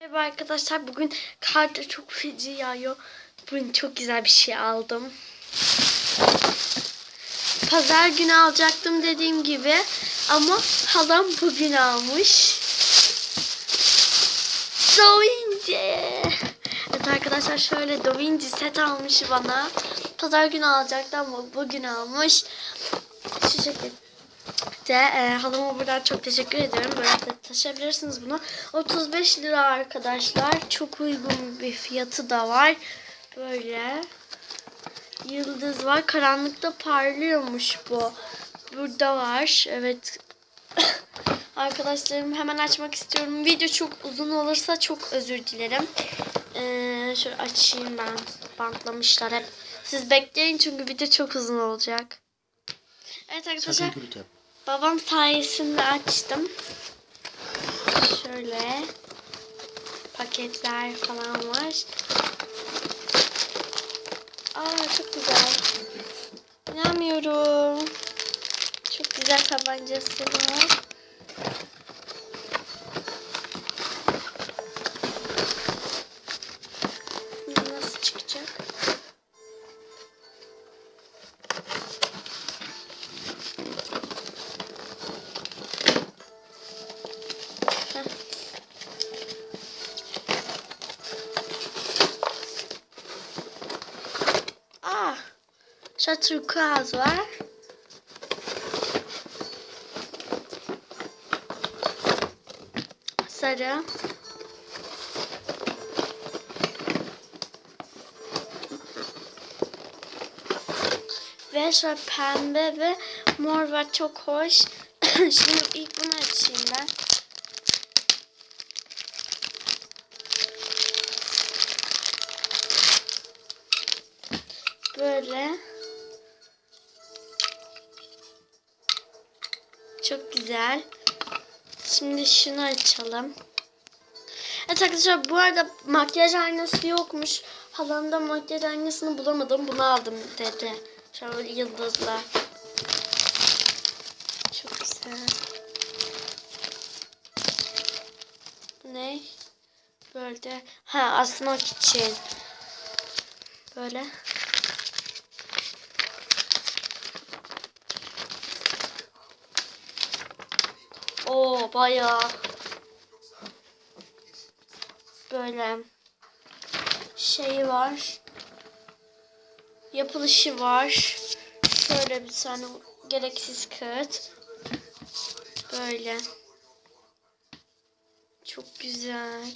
Merhaba arkadaşlar bugün kar da çok feci yağıyor. Bugün çok güzel bir şey aldım. Pazar günü alacaktım dediğim gibi ama halam bugün almış. Da. Evet arkadaşlar şöyle Da set almış bana. Pazar günü alacaktı ama bugün almış. Şu şekilde de e, halama buradan çok teşekkür ediyorum. Böyle de taşıyabilirsiniz bunu. 35 lira arkadaşlar. Çok uygun bir fiyatı da var. Böyle yıldız var. Karanlıkta parlıyormuş bu. Burada var. Evet. Arkadaşlarım hemen açmak istiyorum. Video çok uzun olursa çok özür dilerim. Ee, şöyle açayım ben. Bantlamışlar hep. Siz bekleyin çünkü video çok uzun olacak. Evet arkadaşlar. Sakın gürültü. Babam sayesinde açtım. Şöyle paketler falan var. Aa çok güzel. İnanmıyorum. Çok güzel tabancası var. Şu turkuaz var. Sarı. Ve şöyle pembe ve mor var çok hoş. Şimdi ilk bunu açayım ben. Böyle. Çok güzel. Şimdi şunu açalım. Evet arkadaşlar bu arada makyaj aynası yokmuş. Halam da makyaj aynasını bulamadım. Bunu aldım dedi. Şöyle yıldızla. Çok güzel. Ne? Böyle. Ha asmak için. Böyle. Oo bayağı böyle şey var. Yapılışı var. Şöyle bir tane gereksiz kağıt. Böyle. Çok güzel.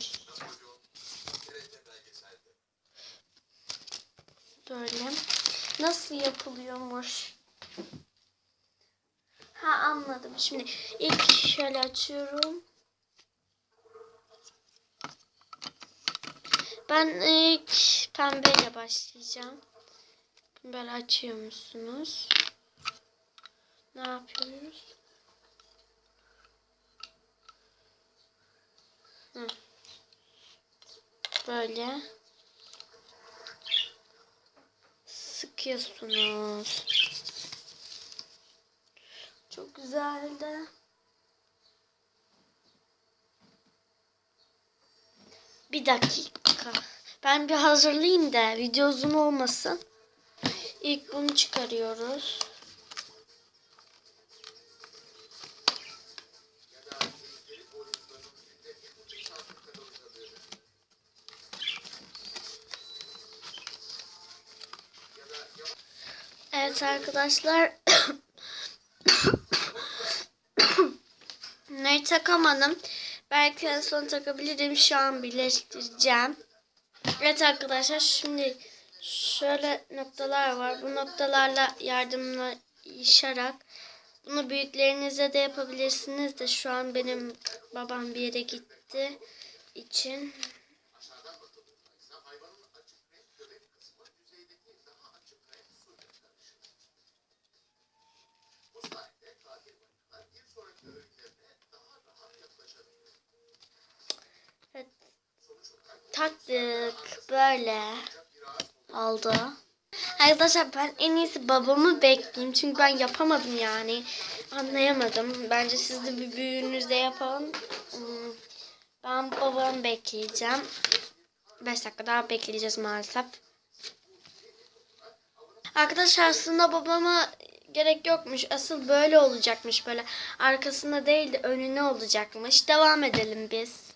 Böyle. Nasıl yapılıyormuş? Ha anladım. Şimdi ilk şöyle açıyorum. Ben ilk pembeyle başlayacağım. Böyle açıyor musunuz? Ne yapıyoruz? Hı. Böyle sıkıyorsunuz. Çok güzeldi. Bir dakika. Ben bir hazırlayayım da video uzun olmasın. İlk bunu çıkarıyoruz. Evet arkadaşlar. Bunları takamadım. Belki en son takabilirim. Şu an birleştireceğim. Evet arkadaşlar şimdi şöyle noktalar var. Bu noktalarla yardımla işarak bunu büyüklerinize de yapabilirsiniz de şu an benim babam bir yere gitti için Taktık böyle oldu. Arkadaşlar ben en iyisi babamı bekleyeyim. Çünkü ben yapamadım yani. Anlayamadım. Bence siz de bir büyüğünüzde yapalım. Hmm, Ben babamı bekleyeceğim. 5 dakika daha bekleyeceğiz maalesef. Arkadaşlar aslında babama gerek yokmuş. Asıl böyle olacakmış böyle. Arkasında değil de önüne olacakmış. Devam edelim biz.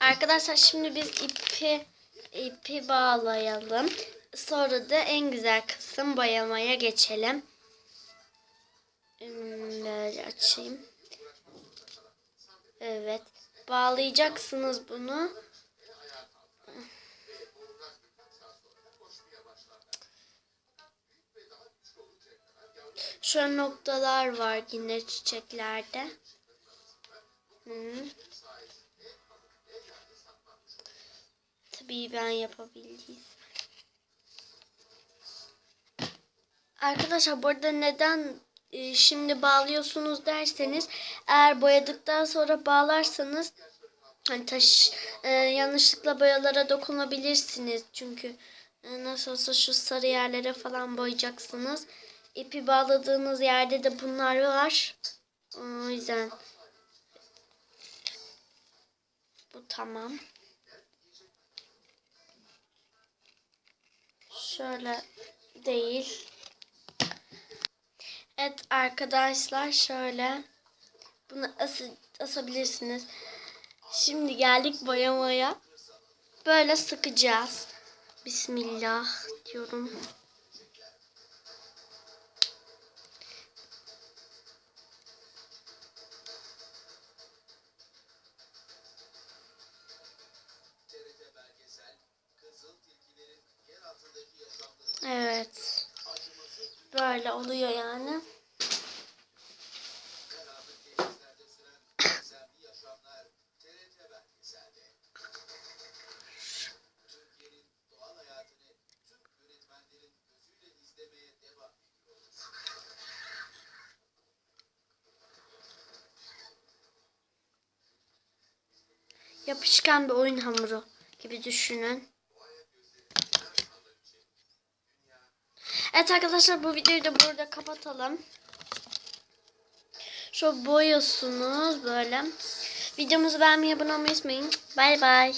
Arkadaşlar şimdi biz ipi ipi bağlayalım. Sonra da en güzel kısım boyamaya geçelim. Hmm, Böyle açayım. Evet. Bağlayacaksınız bunu. Şöyle noktalar var yine çiçeklerde. Hı. Tabii ben yapabildiğim. Arkadaşlar burada neden e, şimdi bağlıyorsunuz derseniz eğer boyadıktan sonra bağlarsanız hani taş e, yanlışlıkla boyalara dokunabilirsiniz çünkü e, nasıl olsa şu sarı yerlere falan boyayacaksınız. İpi bağladığınız yerde de bunlar var. O yüzden bu tamam. Şöyle değil. Evet arkadaşlar şöyle bunu ası, asabilirsiniz. Şimdi geldik boyamaya. Böyle sıkacağız. Bismillah diyorum. Evet. Böyle oluyor yani. Yapışkan bir oyun hamuru gibi düşünün. Evet arkadaşlar bu videoyu da burada kapatalım. Şu boyuyorsunuz böyle. Videomuzu beğenmeyi abone olmayı unutmayın. Bay bay.